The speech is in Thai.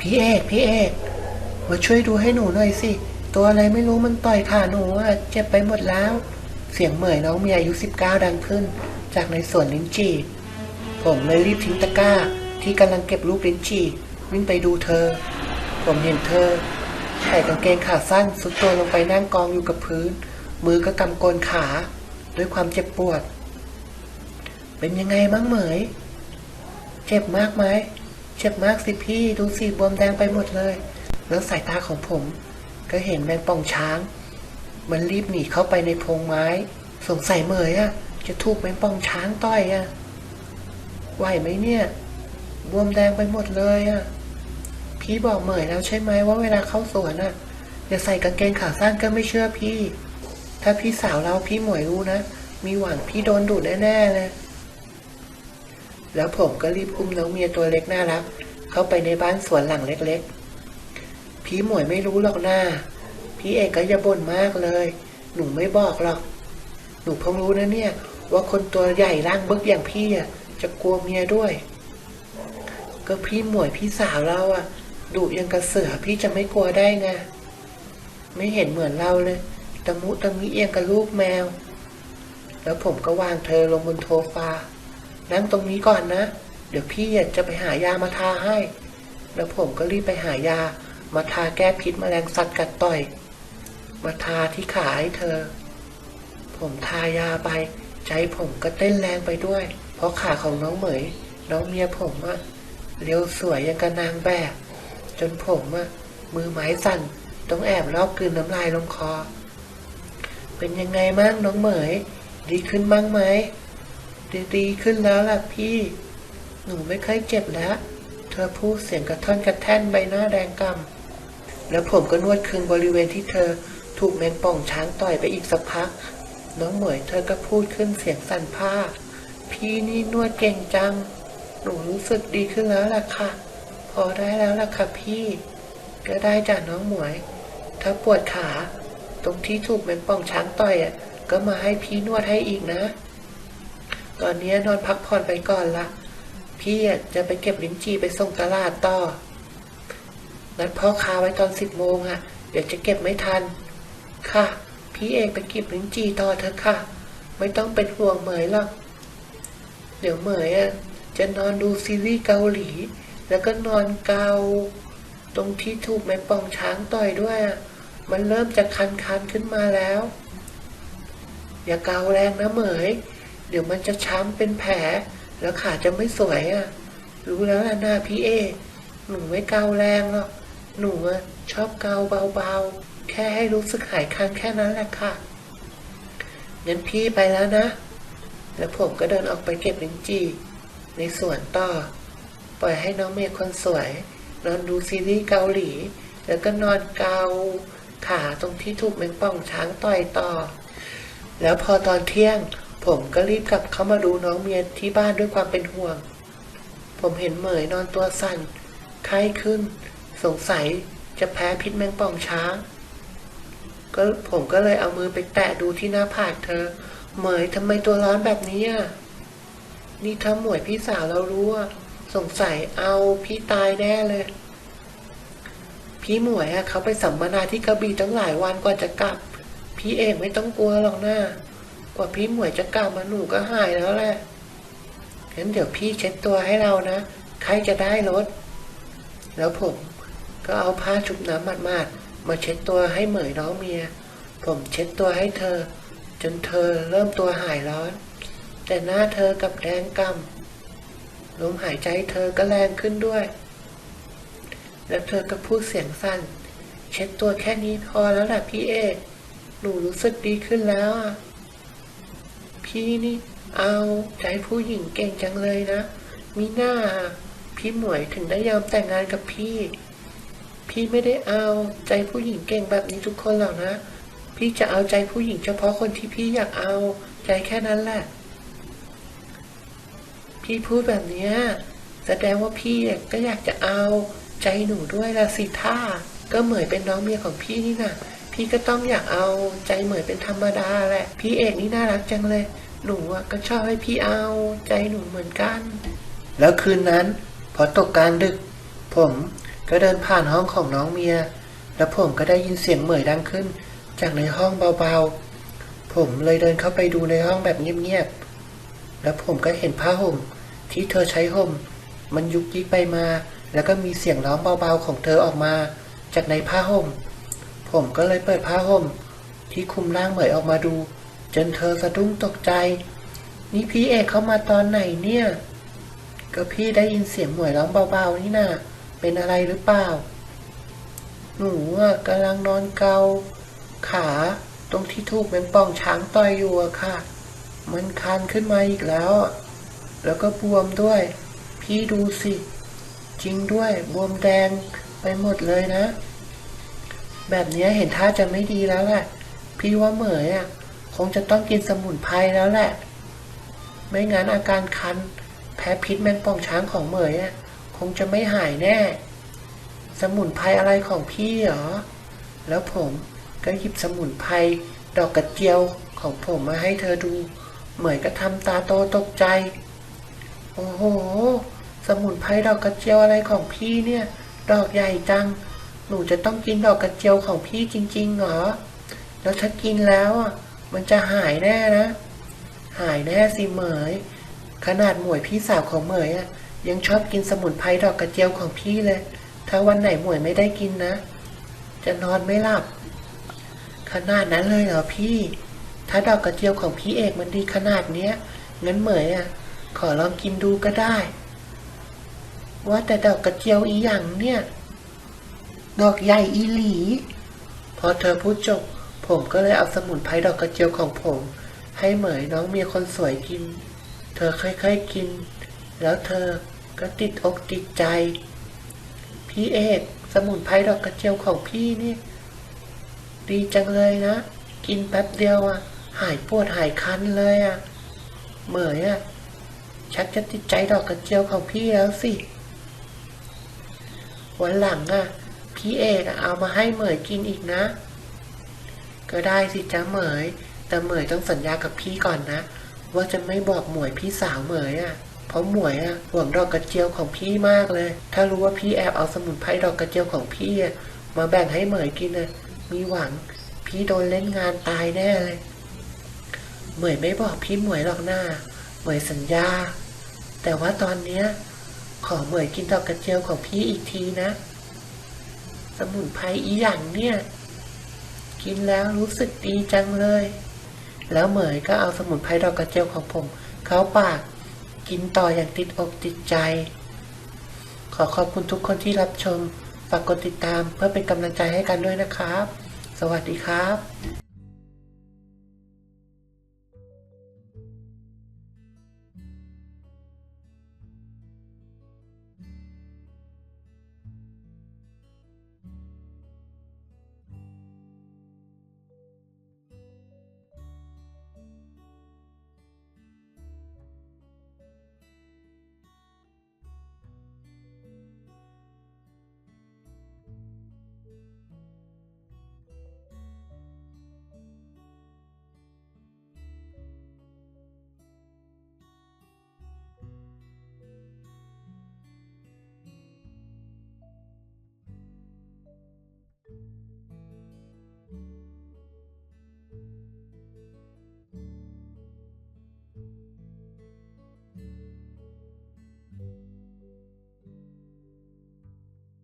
พี่เอกพี่เอกมาช่วยดูให้หนูหน่อยสิ ตัวอะไรไม่รู้มันต่อยขาหนูอะเจ็บไปหมดแล้ว เสียงเหมยน้องเมียอายุสิบเก้าดังขึ้น จากในสวนลิ้นจี่ผมเลยรีบทิ้งตะกร้า ที่กำลังเก็บลูกลิ้นจี่วิ่งไปดูเธอ ผมเห็นเธอใส่กางเกงขาสั้นสุดตัวลงไปนั่งกองอยู่กับพื้น มือก็กำโกนขา ด้วยความเจ็บปวด เป็นยังไงบ้างเหมย เจ็บมากไหม เจ็บมากสิพี่ดูสิบวมแดงไปหมดเลย แล้วสายตาของผม ก็เห็นแมงป่องช้าง มันรีบหนีเข้าไปในพงไม้ สงสัยเหมยอะจะถูกแมงป่องช้างต่อยอะไหวไหมเนี่ยบวมแดงไปหมดเลยอะพี่บอกเหมยแล้วใช่ไหมว่าเวลาเข้าสวนอะอย่าใส่กางเกงขาสั้นก็ไม่เชื่อพี่ ถ้าพี่สาวเราพี่หมวยรู้นะมีหวังพี่โดนดุแน่ๆเลย แล้วผมก็รีบอุ้มน้องเมียตัวเล็กน่ารัก เข้าไปในบ้านสวนหลังเล็กๆ พี่หมวยไม่รู้หรอกหน้า พี่เอกก็อย่าบ่นมากเลย หนูไม่บอกหรอก หนูเพิ่งรู้นะเนี่ย ว่าคนตัวใหญ่ร่างบึกอย่างพี่อะจะกลัวเมียด้วย ก็พี่หมวยพี่สาวเราอะดุยังกระเสือพี่จะไม่กลัวได้ไง ไม่เห็นเหมือนเราเลยตะมุตะมิเอียงกับลูกแมว แล้วผมก็วางเธอลงบนโซฟา นั่งตรงนี้ก่อนนะ เดี๋ยวพี่จะไปหายามาทาให้ แล้วผมก็รีบไปหายา มาทาแก้พิษแมลงสัตว์กัดต่อย มาทาที่ขาให้เธอ ผมทายาไป ใจผมก็เต้นแรงไปด้วย เพราะขาของน้องเหมย น้องเมียผมอะเรียวสวยยังกับนางแบบ จนผมอะมือไม้สั่นต้องแอบลอกกลืนน้ำลายลงคอ เป็นยังไงมั่งน้องเหมย ดีขึ้นบ้างไหม ดีดีขึ้นแล้วล่ะพี่ หนูไม่ค่อยเจ็บแล้ว เธอพูดเสียงกระท่อนกระแท่นใบหน้าแดงกำแล้วผมก็นวดคืนบริเวณที่เธอถูกแมงป่องช้างต่อยไปอีกสักพัก น้องเหมยเธอก็พูดขึ้นเสียงสั่นผ้า พี่นี่นวดเก่งจัง หนูรู้สึกดีขึ้นแล้วล่ะค่ะ พอได้แล้วล่ะค่ะพี่ ก็ได้จ้ะน้องหมวย ถ้าปวดขา ตรงที่ถูกแมงป่องช้างต่อยอะ ก็มาให้พี่นวดให้อีกนะ ตอนนี้นอนพักผ่อนไปก่อนละ พี่จะไปเก็บลิ้นจี่ไปส่งตลาดต่อ นัดพ่อค้าไว้ตอนสิบโมงอะเดี๋ยวจะเก็บไม่ทัน ค่ะ พี่เองไปเก็บลิ้นจี่ต่อเถอะค่ะ ไม่ต้องเป็นห่วงเหมยหรอก เดี๋ยวเหมยอะจะนอนดูซีรีส์เกาหลี แล้วก็นอนเกา ตรงที่ถูกแมงป่องช้างต่อยด้วยอะมันเริ่มจะคันๆขึ้นมาแล้ว อย่าเกาแรงนะเหมย เดี๋ยวมันจะช้ำเป็นแผล แล้วขาจะไม่สวยอะ รู้แล้วล่ะหน้าพี่เอ หนูไม่เกาแรงหรอก หนูชอบเกาเบาๆ แค่ให้รู้สึกหายคันแค่นั้นแหละค่ะงั้นพี่ไปแล้วนะ แล้วผมก็เดินออกไปเก็บลิ้นจี่ในสวนต่อ ปล่อยให้น้องเมย์คนสวย นอนดูซีรีส์เกาหลี แล้วก็นอนเกาขาตรงที่ถูกแมงป่องช้างต่อยต่อ แล้วพอตอนเที่ยง ผมก็รีบกลับเข้ามาดูน้องเมียที่บ้านด้วยความเป็นห่วง ผมเห็นเหมยนอนตัวสั่น ไข้ขึ้น สงสัยจะแพ้พิษแมงป่องช้างก็ผมก็เลยเอามือไปแตะดูที่หน้าผากเธอ เหมยทำไมตัวร้อนแบบนี้อะ นี่ถ้าหมวยพี่สาวเรารู้อะ สงสัยเอาพี่ตายแน่เลย พี่หมวยอะเขาไปสัมมนาที่กระบี่ตั้งหลายวันกว่าจะกลับ พี่เองไม่ต้องกลัวหรอกนะก ว่าพี่หมวยจะกลับมาหนูก็หายแล้วแหละงั้นเดี๋ยวพี่เช็ดตัวให้เรานะ ใครจะได้รถ แล้วผมก็เอาผ้าชุบน้ำมาดๆมาเช็ดตัวให้เหมยน้องเมีย ผมเช็ดตัวให้เธอ จนเธอเริ่มตัวหายร้อน แต่หน้าเธอกับแดงกำลมหายใจเธอก็แรงขึ้นด้วย แล้วเธอก็พูดเสียงสั้น เช็ดตัวแค่นี้พอแล้วล่ะพี่เอกหนูรู้สึกดีขึ้นแล้วอะ พี่นี่ เอาใจผู้หญิงเก่งจังเลยนะ มีหน้า พี่หมวยถึงได้ยอมแต่งงานกับพี่ พี่ไม่ได้เอาใจผู้หญิงเก่งแบบนี้ทุกคนหรอกนะ พี่จะเอาใจผู้หญิงเฉพาะคนที่พี่อยากเอาใจแค่นั้นแหละ พี่พูดแบบนี้แสดงว่าพี่ก็อยากจะเอาใจหนูด้วยละสิท่าก็เหมยเป็นน้องเมียของพี่นี่นะ พี่ก็ต้องอยากเอาใจเหมยเป็นธรรมดาแหละ พี่เอกนี่น่ารักจังเลย หนูอะก็ชอบให้พี่เอาใจหนูเหมือนกัน แล้วคืนนั้น พอตกกลางดึก ผมก็เดินผ่านห้องของน้องเมีย แล้วผมก็ได้ยินเสียงเหมยดังขึ้น จากในห้องเบาๆ ผมเลยเดินเข้าไปดูในห้องแบบเงียบๆ แล้วผมก็เห็นผ้าห่มที่เธอใช้ห่ม มันยุกยิกไปมา แล้วก็มีเสียงร้องเบาๆของเธอออกมา จากในผ้าห่ม ผมก็เลยเปิดผ้าห่มที่คลุมร่างเหมยออกมาดู จนเธอสะดุ้งตกใจ นี่พี่เอกเข้ามาตอนไหนเนี่ย ก็พี่ได้ยินเสียงเหมยร้องเบาๆนี่นะเป็นอะไรหรือเปล่า หนูกำลังนอนเกา ขาตรงที่ถูกแมงป่องช้างต่อยอยู่อะค่ะ มันคันขึ้นมาอีกแล้ว แล้วก็บวมด้วย พี่ดูสิ จริงด้วยบวมแดงไปหมดเลยนะ แบบนี้เห็นท่าจะไม่ดีแล้วแหละ พี่ว่าเหมยอะ คงจะต้องกินสมุนไพรแล้วแหละ ไม่งั้นอาการคัน แพ้พิษแมงป่องช้างของเหมยอะ คงจะไม่หายแน่ สมุนไพรอะไรของพี่เหรอ แล้วผมก็หยิบสมุนไพรดอกกระเจียวของผมมาให้เธอดู เหมยก็ทำตาโตตกใจ โอ้โห สมุนไพรดอกกระเจียวอะไรของพี่เนี่ย ดอกใหญ่จัง หนูจะต้องกินดอกกระเจียวของพี่จริงๆเหรอ แล้วถ้ากินแล้วอะ มันจะหายแน่นะ หายแน่สิเหมย ขนาดหมวยพี่สาวของเหมยอะ ยังชอบกินสมุนไพรดอกกระเจียวของพี่เลย ถ้าวันไหนหมวยไม่ได้กินนะ จะนอนไม่หลับ ขนาดนั้นเลยเหรอพี่ ถ้าดอกกระเจียวของพี่เอกมันดีขนาดเนี้ยงั้นเหมยอะ ขอลองกินดูก็ได้ ว่าแต่ดอกกระเจียวอีหยังเนี่ย ดอกใหญ่อีหลี พอเธอพูดจบ ผมก็เลยเอาสมุนไพรดอกกระเจียวของผม ให้เหมยน้องเมียคนสวยกิน เธอค่อยๆกิน แล้วเธอก็ติดอกติดใจ พี่เอกสมุนไพรดอกกระเจียวของพี่นี่ ดีจังเลยนะ กินแป๊บเดียวอะ หายปวดหายคันเลยอะ เหมยอะ ชักจะติดใจดอกกระเจียวของพี่แล้วสิวันหลังอะ พี่เอกเอามาให้เหมยกินอีกนะ ก็ได้สิจ้าเหมย แต่เหมยต้องสัญญากับพี่ก่อนนะ ว่าจะไม่บอกหมวยพี่สาวเหมยอะ เพราะหมวยอะห่วงดอกกระเจียวของพี่มากเลย ถ้ารู้ว่าพี่แอบเอาสมุนไพรดอกกระเจียวของพี่อะมาแบ่งให้เหมยกินอะมีหวังพี่โดนเล่นงานตายแน่เลย เหมยไม่บอกพี่หมวยหรอกหน้า เหมยสัญญา แต่ว่าตอนเนี้ยขอเหมยกินดอกกระเจียวของพี่อีกทีนะ สมุนไพรอีหยังเนี่ย กินแล้วรู้สึกดีจังเลย แล้วเหมยก็เอาสมุนไพรดอกกระเจียวของผม เข้าปาก กินต่ออย่างติดอกติดใจ ขอขอบคุณทุกคนที่รับชม ฝากกดติดตามเพื่อเป็นกำลังใจให้กันด้วยนะครับ สวัสดีครับ